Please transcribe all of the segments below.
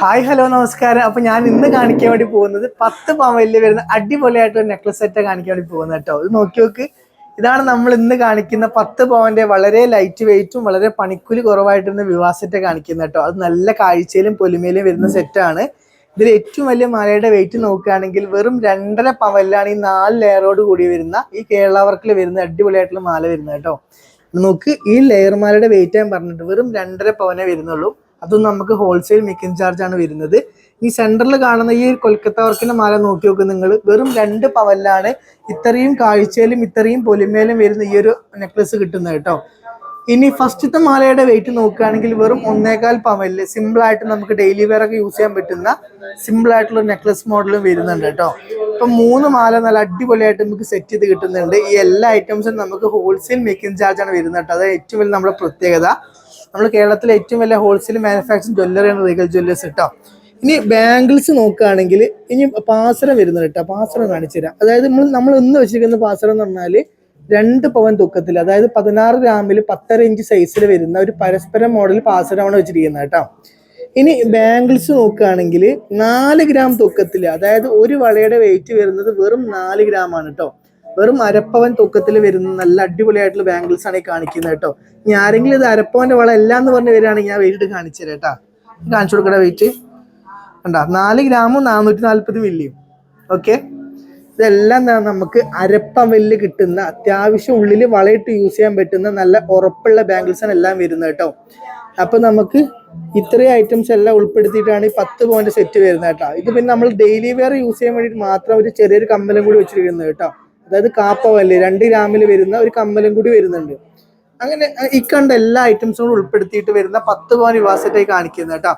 Hi hello നമസ്കാരം. അപ്പൊ ഞാൻ ഇന്ന് കാണിക്കാൻ വേണ്ടി പോകുന്നത് പത്ത് പവനിൽ വരുന്ന അടിപൊളിയായിട്ട് ഒരു നെക്ലസ് സെറ്റ് കാണിക്കാൻ വേണ്ടി പോകുന്നത് കേട്ടോ. ഇത് നോക്കി നോക്ക്. ഇതാണ് നമ്മൾ ഇന്ന് കാണിക്കുന്ന പത്ത് പവന്റെ വളരെ ലൈറ്റ് വെയിറ്റും വളരെ പണിക്കൂലി കുറവായിട്ടിരുന്ന വിവാഹ സെറ്റ് കാണിക്കുന്നത് കേട്ടോ. അത് നല്ല കാഴ്ചയിലും പൊലിമയിലും വരുന്ന സെറ്റാണ് ഇതിൽ ഏറ്റവും വലിയ മലയുടെ വെയിറ്റ് നോക്കുകയാണെങ്കിൽ വെറും രണ്ടര പവനിലാണ് ഈ നാല് ലെയറോട് കൂടി വരുന്ന ഈ കേരള വർക്കിൽ വരുന്ന അടിപൊളിയായിട്ടുള്ള മാല വരുന്നത് കേട്ടോ. നോക്ക് ഈ ലെയർ മാലയുടെ വെയിറ്റ് ഞാൻ പറഞ്ഞിട്ട് വെറും രണ്ടര പവനെ വരുന്നുള്ളൂ. അതും നമുക്ക് ഹോൾസെയിൽ മേക്കിംഗ് ചാർജ് ആണ് വരുന്നത്. ഈ സെന്ററിൽ കാണുന്ന ഈ കൊൽക്കത്ത വർക്കിന്റെ മാല നോക്കി നോക്ക് നിങ്ങൾ വെറും രണ്ട് പവലിലാണ് ഇത്രയും കാഴ്ചയിലും ഇത്രയും പൊലിമയിലും വരുന്ന ഈ ഒരു നെക്ലസ് കിട്ടുന്നത് കേട്ടോ. ഇനി ഫസ്റ്റത്തെ മാലയുടെ വെയിറ്റ് നോക്കുകയാണെങ്കിൽ വെറും ഒന്നേകാൽ പവലിൽ സിമ്പിളായിട്ട് നമുക്ക് ഡെയിലി വെയർ ഒക്കെ യൂസ് ചെയ്യാൻ പറ്റുന്ന സിമ്പിളായിട്ടുള്ള നെക്ലസ് മോഡലും വരുന്നുണ്ട് കേട്ടോ. ഇപ്പം മൂന്ന് മാല നല്ല അടിപൊളിയായിട്ട് നമുക്ക് സെറ്റ് ചെയ്ത് കിട്ടുന്നുണ്ട്. ഈ എല്ലാ ഐറ്റംസും നമുക്ക് ഹോൾസെയിൽ മേക്കിംഗ് ചാർജ് ആണ് വരുന്നത് കേട്ടോ. അതാണ് ഏറ്റവും വലിയ നമ്മുടെ പ്രത്യേകത. നമ്മൾ കേരളത്തിലെ ഏറ്റവും വലിയ ഹോൾസെയിൽ മാനുഫാക്ചറിങ് ജ്വല്ലറിയാണ് റീഗൽ ജ്വല്ലേഴ്സ് കേട്ടോ ഇനി ബാംഗിൾസ് നോക്കുകയാണെങ്കിൽ ഇനി പാസരം വരുന്നത് കേട്ടോ. പാസരം കാണിച്ചു തരാം. അതായത് നമ്മൾ നമ്മൾ ഇന്ന് വെച്ചിരിക്കുന്ന പാസരം എന്ന് പറഞ്ഞാൽ രണ്ട് പവൻ തൂക്കത്തിൽ അതായത് പതിനാറ് ഗ്രാമിൽ പത്തര ഇഞ്ച് സൈസിൽ വരുന്ന ഒരു പരസ്പരം മോഡൽ പാസരമാണ് വെച്ചിരിക്കുന്നത് കേട്ടോ. ഇനി ബാംഗിൾസ് നോക്കുകയാണെങ്കിൽ നാല് ഗ്രാം തൂക്കത്തിൽ അതായത് ഒരു വളയുടെ വെയിറ്റ് വരുന്നത് വെറും നാല് ഗ്രാം ആണ് കേട്ടോ. വെറും അരപ്പവൻ തൂക്കത്തിൽ വരുന്ന നല്ല അടിപൊളിയായിട്ടുള്ള ബാംഗിൾസ് ആണ് ഈ കാണിക്കുന്നത് കേട്ടോ. ഇനി ആരെങ്കിലും ഇത് അരപ്പവന്റെ വള എല്ലാം എന്ന് പറഞ്ഞ് വരികയാണെങ്കിൽ ഞാൻ വെയിറ്റ് കാണിച്ചു തരാം കേട്ടാ. കാണിച്ചു കൊടുക്കട വെയിറ്റ് കണ്ട നാല് ഗ്രാമും നാനൂറ്റി നാൽപ്പത് മില്ലിയും ഓക്കെ ഇതെല്ലാം നമുക്ക് അരപ്പവലിൽ കിട്ടുന്ന അത്യാവശ്യം ഉള്ളിൽ വളയിട്ട് യൂസ് ചെയ്യാൻ പറ്റുന്ന നല്ല ഉറപ്പുള്ള ബാംഗിൾസ് ആണ് എല്ലാം വരുന്നത് കേട്ടോ. അപ്പൊ നമുക്ക് ഇത്രയും ഐറ്റംസ് എല്ലാം ഉൾപ്പെടുത്തിയിട്ടാണ് ഈ പത്ത് പോയിന്റ് സെറ്റ് വരുന്നത് കേട്ടോ. ഇത് പിന്നെ നമ്മൾ ഡെയിലി വെയർ യൂസ് ചെയ്യാൻ വേണ്ടിയിട്ട് മാത്രം ഒരു ചെറിയൊരു കമ്പലം കൂടി വെച്ചിരിക്കുന്നത് കേട്ടോ. അതായത് കാപ്പവല്ല് രണ്ട് ഗ്രാമിൽ വരുന്ന ഒരു കമ്മലും കൂടി വരുന്നുണ്ട്. അങ്ങനെ ഈ കണ്ട എല്ലാ ഐറ്റംസും ഉൾപ്പെടുത്തിയിട്ട് വരുന്ന പത്ത് പവൻ വിവാസറ്റായി കാണിക്കുന്നത് കേട്ടോ.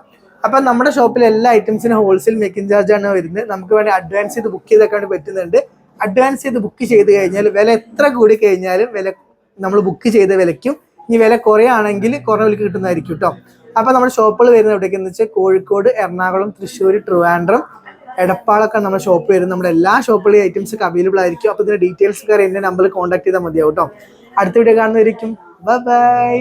അപ്പൊ നമ്മുടെ ഷോപ്പിൽ എല്ലാ ഐറ്റംസിനും ഹോൾസെയിൽ മേക്കിംഗ് ചാർജ് ആണ് വരുന്നത്. നമുക്ക് വേണ്ടി അഡ്വാൻസ് ചെയ്ത് ബുക്ക് ചെയ്തൊക്കെ പറ്റുന്നുണ്ട്. അഡ്വാൻസ് ചെയ്ത് ബുക്ക് ചെയ്ത് കഴിഞ്ഞാൽ വില എത്ര കൂടി കഴിഞ്ഞാലും വില നമ്മൾ ബുക്ക് ചെയ്ത വിലയ്ക്കും ഇനി വില കുറയാണെങ്കിൽ കുറേ വിലക്ക് കിട്ടുന്നതായിരിക്കും കേട്ടോ. അപ്പൊ നമ്മുടെ ഷോപ്പുകൾ വരുന്നത് എവിടേക്കെന്ന് വെച്ചാൽ കോഴിക്കോട് എറണാകുളം തൃശ്ശൂർ ട്രിവാൻഡ്രം എടപ്പാളൊക്കെ നമ്മുടെ ഷോപ്പ് വരും. നമ്മുടെ എല്ലാ ഷോപ്പുകളിലും ഐറ്റംസ് അവൈലബിൾ ആയിരിക്കും. അപ്പൊ ഇതിന്റെ ഡീറ്റെയിൽസ് കയറി എന്റെ നമ്പറിൽ കോൺടാക്ട് ചെയ്താൽ മതിയാവും കേട്ടോ അടുത്ത വീഡിയോ കാണുന്നതായിരിക്കും ബൈ